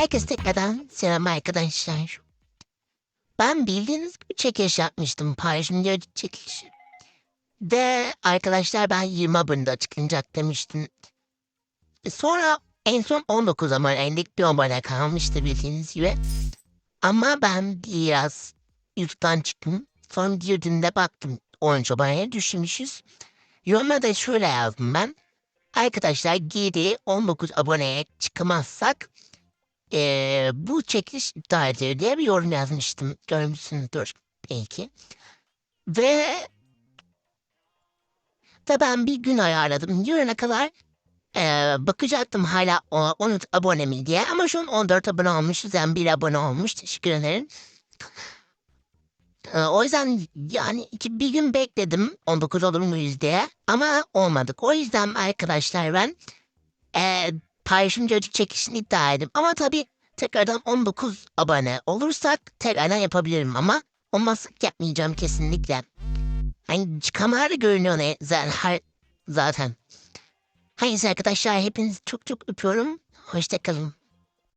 Herkes tekrardan selam arkadaşlar. Ben bildiğiniz gibi çekiliş yapmıştım. Paylaşım diyor çekilişi. Ve arkadaşlar ben 20 abonede açıklanacak demiştim. Sonra en son 19 abonelik bir abone kalmıştı bildiğiniz gibi. Ama ben biraz YouTube'dan çıktım. Sonra girdiğimde baktım 13 aboneye düşmüşüz. Yoruma da şöyle yazdım ben. Arkadaşlar geri 19 aboneye çıkamazsak eee, bu çekiliş iptal edilir diye bir yorum yazmıştım. Görmüşsünüzdür belki. Ve ve ben bir gün ayarladım. Yarına kadar eee, bakacaktım hala o- 13 abone mi diye. Ama şu an 14 abone olmuşuz. Yani bir abone olmuş. Teşekkür ederim. Ee, o yüzden yani iki, bir gün bekledim 19 olur muyuz diye ama olmadık. O yüzden arkadaşlar ben e, paylaşımcı çekişini iddia edip ama tabii tekrardan 19 abone olursak tekrardan yapabilirim ama olmazsak yapmayacağım kesinlikle. Hani kamera görünüyor ne zaten. Hayır arkadaşlar hepinizi çok çok öpüyorum. Hoşçakalın.